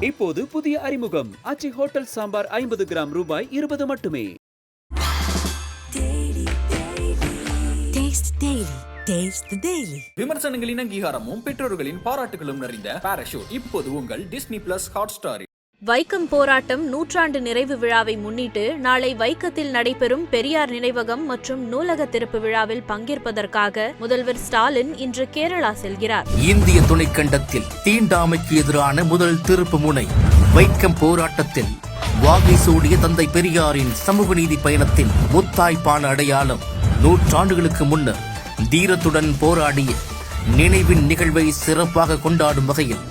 இப்போது புதிய அறிமுகம். அச்சி ஹோட்டல் சாம்பார் ஐம்பது கிராம் ரூபாய் இருபது மட்டுமே. Taste Daily. Taste the Daily. விமர்சனங்களின் அங்கீகாரமும் பெற்றோர்களின் பாராட்டுகளும் நிறைந்த பாராஷூட் இப்போது உங்கள் டிஸ்னி பிளஸ் ஹாட் ஸ்டாரில் வைக்கம் போராட்டம் நூற்றாண்டு நிறைவு விழாவை முன்னிட்டு நாளை வைக்கத்தில் நடைபெறும் பெரியார் நினைவகம் மற்றும் நூலக திறப்பு விழாவில் பங்கேற்பதற்காக முதல்வர் ஸ்டாலின் இன்று கேரளா செல்கிறார். இந்திய துணைக்கண்டத்தில் தீண்டாமைக்கு எதிரான முதல் திருப்பு முனை. வைக்கம் போராட்டத்தில் வாகை சூடிய தந்தை பெரியாரின் சமூக நீதி பயணத்தின் முத்தாய்ப்பான அடையாளம் நூற்றாண்டுகளுக்கு முன்னர் தீரத்துடன் போராடிய நினைவின் நிகழ்வை சிறப்பாக கொண்டாடும் வகையில்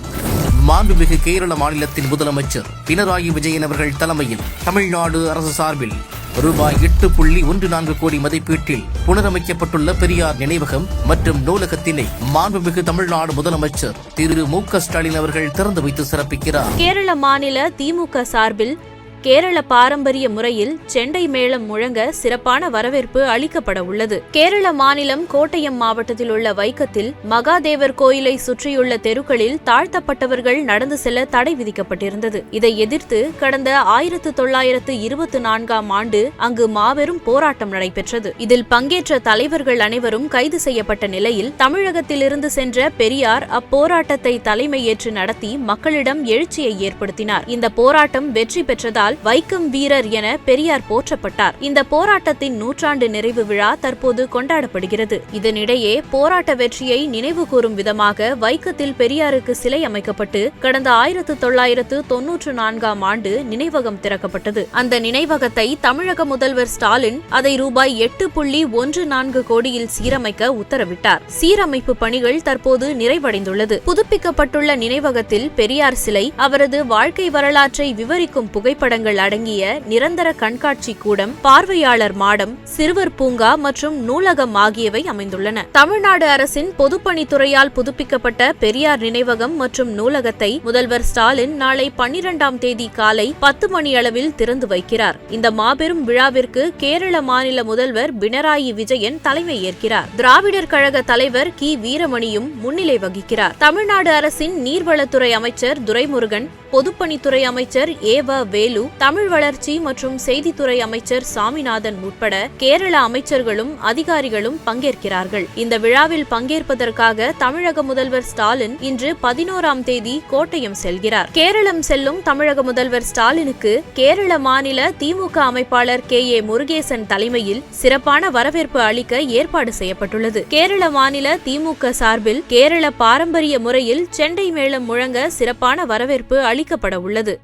மாண்புமிகு கேரள மாநிலத்தின் முதலமைச்சர் பினராயி விஜயன் அவர்கள் தலைமையில் தமிழ்நாடு அரசு சார்பில் ரூபாய் எட்டு புள்ளி ஒன்று நான்கு கோடி மதிப்பீட்டில் புனரமைக்கப்பட்டுள்ள பெரியார் நினைவகம் மற்றும் நூலகத்தினை மாண்புமிகு தமிழ்நாடு முதலமைச்சர் திரு மு க ஸ்டாலின் அவர்கள் திறந்து வைத்து சிறப்பிக்கிறார். கேரள மாநில திமுக சார்பில் கேரள பாரம்பரிய முறையில் செண்டை மேளம் முழங்க சிறப்பான வரவேற்பு அளிக்கப்பட உள்ளது. கேரள மாநிலம் கோட்டயம் மாவட்டத்தில் உள்ள வைக்கத்தில் மகாதேவர் கோயிலை சுற்றியுள்ள தெருக்களில் தாழ்த்தப்பட்டவர்கள் நடந்து செல்ல தடை விதிக்கப்பட்டிருந்தது. இதை எதிர்த்து கடந்த ஆயிரத்து தொள்ளாயிரத்து இருபத்தி நான்காம் ஆண்டு அங்கு மாபெரும் போராட்டம் நடைபெற்றது. இதில் பங்கேற்ற தலைவர்கள் அனைவரும் கைது செய்யப்பட்ட நிலையில் தமிழகத்திலிருந்து சென்ற பெரியார் அப்போராட்டத்தை தலைமையேற்று நடத்தி மக்களிடம் எழுச்சியை ஏற்படுத்தினார். இந்த போராட்டம் வெற்றி பெற்றதால் வைக்கம் வீரர் என பெரியார் போற்றப்பட்டார். இந்த போராட்டத்தின் நூற்றாண்டு நிறைவு விழா தற்போது கொண்டாடப்படுகிறது. இதனிடையே போராட்ட வெற்றியை நினைவு கூறும் விதமாக வைக்கத்தில் பெரியாருக்கு சிலை அமைக்கப்பட்டு கடந்த ஆயிரத்து தொள்ளாயிரத்து தொன்னூற்று நான்காம் ஆண்டு நினைவகம் திறக்கப்பட்டது. அந்த நினைவகத்தை தமிழக முதல்வர் ஸ்டாலின் அதை ரூபாய் எட்டு புள்ளி ஒன்று நான்கு கோடியில் சீரமைக்க உத்தரவிட்டார். சீரமைப்பு பணிகள் தற்போது நிறைவடைந்துள்ளது. புதுப்பிக்கப்பட்டுள்ள நினைவகத்தில் பெரியார் சிலை அவரது வாழ்க்கை வரலாற்றை விவரிக்கும் புகைப்படங்கள் அடங்கிய நிரந்தர கண்காட்சி கூடம் பார்வையாளர் மாடம் சிறுவர் பூங்கா மற்றும் நூலகம் ஆகியவை அமைந்துள்ளன. தமிழ்நாடு அரசின் பொதுப்பணித்துறையால் புதுப்பிக்கப்பட்ட பெரியார் நினைவகம் மற்றும் நூலகத்தை முதல்வர் ஸ்டாலின் நாளை பன்னிரண்டாம் தேதி காலை பத்து மணி அளவில் திறந்து வைக்கிறார். இந்த மாபெரும் விழாவிற்கு கேரள மாநில முதல்வர் பினராயி விஜயன் தலைமை ஏற்கிறார். திராவிடர் கழக தலைவர் கி. வீரமணியும் முன்னிலை வகிக்கிறார். தமிழ்நாடு அரசின் நீர்வளத்துறை அமைச்சர் துரைமுருகன் பொதுப்பணித்துறை அமைச்சர் ஏ வ வேலு தமிழ் வளர்ச்சி மற்றும் செய்தித்துறை அமைச்சர் சாமிநாதன் உட்பட கேரள அமைச்சர்களும் அதிகாரிகளும் பங்கேற்கிறார்கள். இந்த விழாவில் பங்கேற்பதற்காக தமிழக முதல்வர் ஸ்டாலின் இன்று பதினோராம் தேதி கோட்டயம் செல்கிறார். கேரளம் செல்லும் தமிழக முதல்வர் ஸ்டாலினுக்கு கேரள மாநில திமுக அமைப்பாளர் கே. ஏ. முருகேசன் தலைமையில் சிறப்பான வரவேற்பு அளிக்க ஏற்பாடு செய்யப்பட்டுள்ளது. கேரள மாநில திமுக சார்பில் கேரள பாரம்பரிய முறையில் செண்டை மேளம் முழங்க சிறப்பான வரவேற்பு அளிக்கப்பட உள்ளது.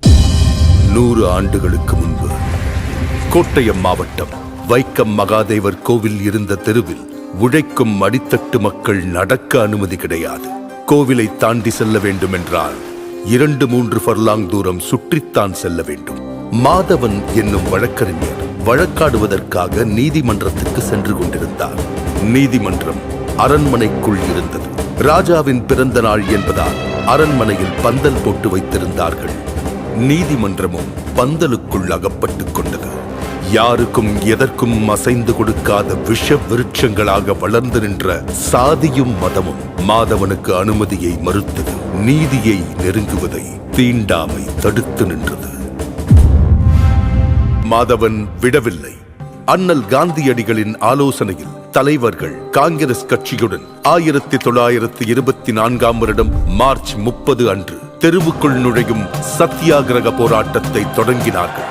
நூறு ஆண்டுகளுக்கு முன்பு கோட்டயம் மாவட்டம் வைக்கம் மகாதேவர் கோவில் இருந்த தெருவில் உழைக்கும் அடித்தட்டு மக்கள் நடக்க அனுமதி கிடையாது. கோவிலை தாண்டி செல்ல வேண்டும் என்றால் இரண்டு மூன்று ஃபர்லாங் தூரம் சுற்றித்தான் செல்ல வேண்டும். மாதவன் என்னும் வழக்கறிஞர் வழக்காடுவதற்காக நீதிமன்றத்துக்கு சென்று கொண்டிருந்தார். நீதிமன்றம் அரண்மனைக்குள் இருந்தது. ராஜாவின் பிறந்த நாள் என்பதால் அரண்மனையில் பந்தல் போட்டு வைத்திருந்தார்கள். நீதிமன்றமும் பந்தலுக்குள் அகப்பட்டுக் கொண்டது. யாருக்கும் எதற்கும் அசைந்து கொடுக்காத விஷ விருட்சங்களாக வளர்ந்து நின்ற சாதியும் மதமும் மாதவனுக்கு அனுமதியை மறுத்தது. நீதியை நெருங்குவதை தீண்டாமை தடுத்து நின்றது. மாதவன் விடவில்லை. அண்ணல் காந்தியடிகளின் ஆலோசனையில் தலைவர்கள் காங்கிரஸ் கட்சியுடன் ஆயிரத்தி தொள்ளாயிரத்தி இருபத்தி நான்காம் வருடம் மார்ச் முப்பது அன்று தெருவுக்குள் நுழையும் சத்தியாகிரக போராட்டத்தை தொடங்கினார்கள்.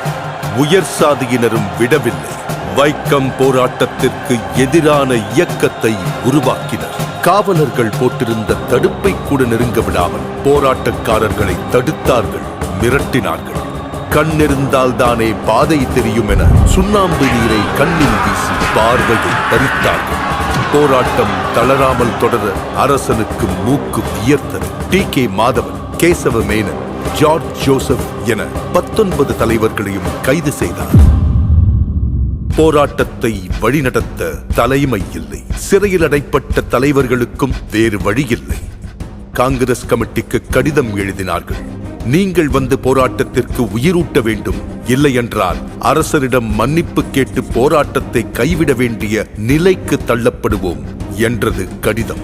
உயர் சாதியினரும் விடவில்லை. வைக்கம் போராட்டத்திற்கு எதிரான இயக்கத்தை உருவாக்கினர். காவலர்கள் போட்டிருந்த தடுப்பை கூட நெருங்க விடாமல் போராட்டக்காரர்களை தடுத்தார்கள் மிரட்டினார்கள். கண்ணிருந்தால் தானே பாதை தெரியும் என சுண்ணாம்பு நீரை கண்ணில் வீசி பார்வையை பறித்தார்கள் போராட்டம் தளராமல் தொடர அரசனுக்கு மூக்கு வியர்த்தது T. K. Madhavan Kesava Menon George Joseph என பத்தொன்பது தலைவர்களையும் கைது செய்தார். போராட்டத்தை வழிநடத்த தலைமை இல்லை சிறையில் அடைப்பட்ட தலைவர்களுக்கும் வேறு வழியில்லை. காங்கிரஸ் கமிட்டிக்கு கடிதம் எழுதினார்கள். நீங்கள் வந்து போராட்டத்திற்கு உயிரூட்ட வேண்டும். இல்லையென்றால் அரசரிடம் மன்னிப்பு கேட்டு போராட்டத்தை கைவிட வேண்டிய நிலைக்கு தள்ளப்படுவோம் என்றது கடிதம்.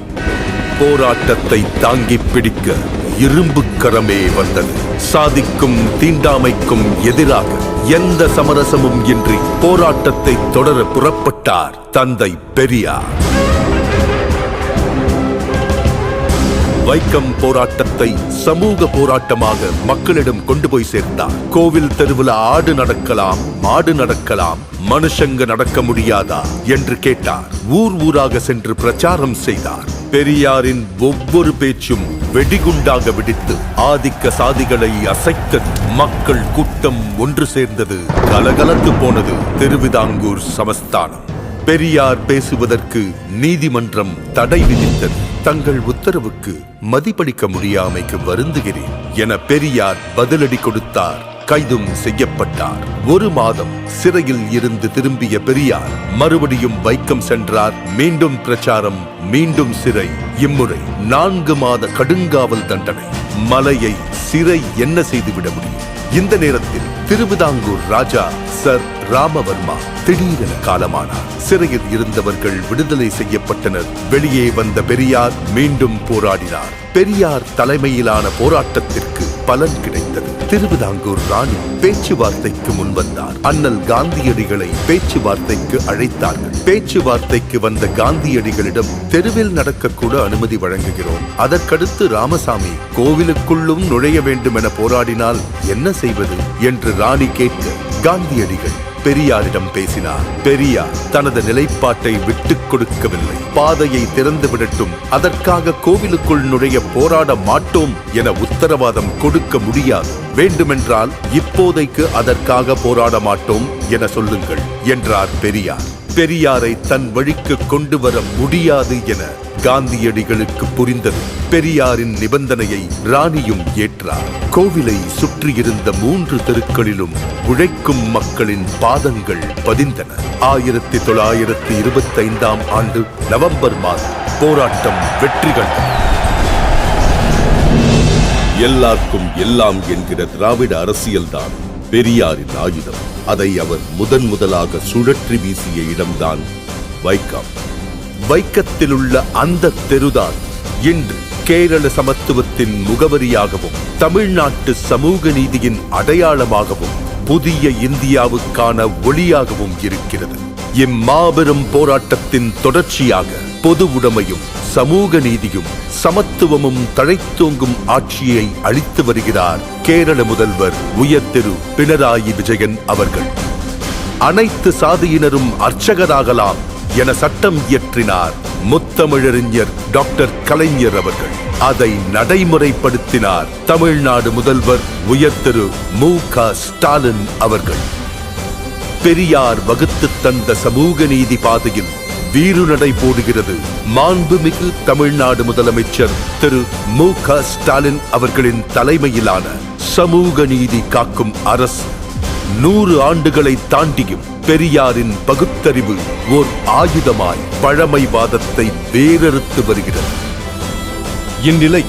போராட்டத்தை தாங்கி பிடிக்க இரும்பு கரமே வந்தது. சாதிக்கும் தீண்டாமைக்கும் எதிராக எந்த சமரசமும் இன்றி போராட்டத்தை தொடர புறப்பட்டார் தந்தை பெரியார். வைக்கம் போராட்டத்தை சமூக போராட்டமாக மக்களிடம் கொண்டு போய் சேர்ந்தார் கோவில் தெருவில் ஆடு நடக்கலாம் மாடு நடக்கலாம் மனுஷங்க நடக்க முடியாதா என்று கேட்டார். ஊர் ஊராக சென்று பிரச்சாரம் செய்தார். பெரியாரின் ஒவ்வொரு பேச்சும் வெடிகுண்டாக வெடித்து ஆதிக்க சாதிகளை அசைக்க மக்கள் கூட்டம் ஒன்று சேர்ந்தது கலகலத்து போனது திருவிதாங்கூர் சமஸ்தானம். பெரியார் பேசுவதற்கு நீதிமன்றம் தடை விதித்தது. தங்கள் உத்தரவுக்கு மதிப்பளிக்க முடியாமைக்கு வருந்துகிறேன் என பெரியார் பதிலடி கொடுத்தார். கைதும் செய்யப்பட்டார். ஒரு மாதம் சிறையில் இருந்து திரும்பிய பெரியார் மறுபடியும் வைக்கம் சென்றார். மீண்டும் பிரச்சாரம் மீண்டும் சிறை. இம்முறை நான்கு மாத கடுங்காவல் தண்டனை. மலையை சிறை என்ன செய்துவிட முடியும்? இந்த நேரத்தில் திருவிதாங்கூர் ராஜா சர் ராமவர்மா திடீரென காலமானார். சிறையில் இருந்தவர்கள் விடுதலை செய்யப்பட்டனர். வெளியே வந்த பெரியார் மீண்டும் போராடினார். பெரியார் தலைமையிலான போராட்டத்திற்கு பலன் கிடைத்தது. திருவிதாங்கூர் ராணி பேச்சுவார்த்தைக்கு முன்வந்தார் அண்ணல் காந்தியடிகளை பேச்சுவார்த்தைக்கு அழைத்தார்கள். பேச்சுவார்த்தைக்கு வந்த காந்தியடிகளிடம் தெருவில் நடக்கக்கூட அனுமதி வழங்குகிறோம். அதற்கடுத்து ராமசாமி கோவிலுக்குள்ளும் நுழைய வேண்டும் என போராடினால் என்ன செய்வது? என்று ராணி கேட்க காந்தியடிகள் பெரியாரிடம் பேசினார். பெரியார் தனது நிலைப்பாட்டை விட்டுக் கொடுக்கவில்லை. பாதையை திறந்து விடட்டும் அதற்காக கோவிலுக்குள் நுழைய போராட மாட்டோம் என உத்தரவாதம் கொடுக்க முடியாது. வேண்டுமென்றால் இப்போதைக்கு அதற்காக போராட மாட்டோம் என சொல்லுங்கள் என்றார் பெரியார். பெரியாரை தன் வழிக்கு கொண்டு வர முடியாது என காந்தியடிகளுக்கு புரிந்தது. பெரியாரின் நிபந்தனையை ராணியும் ஏற்றார். கோவிலை சுற்றியிருந்த மூன்று தெருக்களிலும் உழைக்கும் மக்களின் பாதங்கள் பதிந்தன. ஆயிரத்தி தொள்ளாயிரத்தி இருபத்தி ஐந்தாம் ஆண்டு நவம்பர் மாதம் போராட்டம் வெற்றி கண்டது எல்லாருக்கும் எல்லாம் என்கிற திராவிட அரசியல்தான். பெரியாரின் ஆயுதம். அதை அவர் முதன் முதலாக சுழற்றி வீசிய இடம்தான் வைக்கம். வைக்கத்திலுள்ள அந்த தெருதான் இன்று கேரள சமத்துவத்தின் முகவரியாகவும் தமிழ்நாட்டு சமூக நீதியின் அடையாளமாகவும் புதிய இந்தியாவுக்கான ஒளியாகவும் இருக்கிறது. இம்மாபெரும் போராட்டத்தின் தொடர்ச்சியாக பொது உடைமையும் சமூக நீதியும் சமத்துவமும் தழைத்தோங்கும் ஆட்சியை அளித்து வருகிறார் கேரள முதல்வர் உயர்திரு பினராயி விஜயன் அவர்கள். அனைத்து சாதியினரும் அர்ச்சகராகலாம் என சட்டம் இயற்றினார் முத்தமிழறிஞர் டாக்டர் கலைஞர் அவர்கள். அதை நடைமுறைப்படுத்தினார் தமிழ்நாடு முதல்வர் உயர்திரு மு க ஸ்டாலின் அவர்கள். பெரியார் வகுத்து தந்த சமூக நீதி பாதையில் வீறுநடை போடுகிறது. மாண்புமிகு தமிழ்நாடு முதலமைச்சர் திரு மு க ஸ்டாலின் அவர்களின் தலைமையிலான சமூக நீதி காக்கும் அரசு. நூறு ஆண்டுகளை தாண்டியும் பெரியாரின் பகுத்தறிவு ஓர் ஆயுதமாய் பழமைவாதத்தை வேரறுத்து வருகிறது. இந்நிலை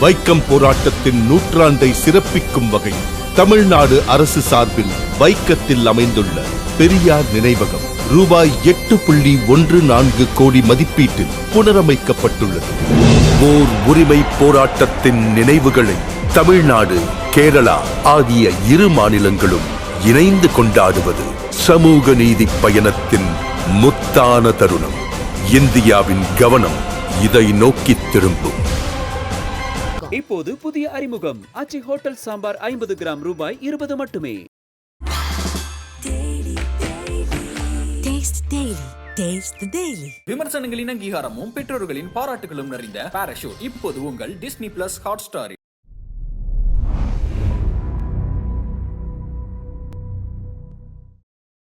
வைக்கம் போராட்டத்தின் நூற்றாண்டை சிறப்பிக்கும் வகையில் தமிழ்நாடு அரசு சார்பில் வைக்கத்தில் அமைந்துள்ள பெரியார் நினைவகம் ரூபாய் எட்டு புள்ளி ஒன்று நான்கு கோடி மதிப்பீட்டில் புனரமைக்கப்பட்டுள்ளது. ஓர் உரிமை போராட்டத்தின் நினைவுகளை தமிழ்நாடு கேரளா ஆகிய இரு மாநிலங்களும் இணைந்து கொண்டாடுவது சமூக நீதி பயணத்தின் முத்தான தருணம். இந்தியாவின் கவனம் இதை நோக்கி திரும்பும். இப்போது புதிய அறிமுகம். அச்சி ஹோட்டல் சாம்பார் ஐம்பது கிராம் ரூபாய் இருபது மட்டுமே. டேஸ்ட் டெய்லி டேஸ்ட் டெய்லி விமர்சனங்களின் அங்கீகாரமும் பெற்றோர்களின் பாராட்டுகளும் நிறைந்த பாராஷூட் இப்போது உங்கள் டிஸ்னி பிளஸ் ஹாட் ஸ்டாரில்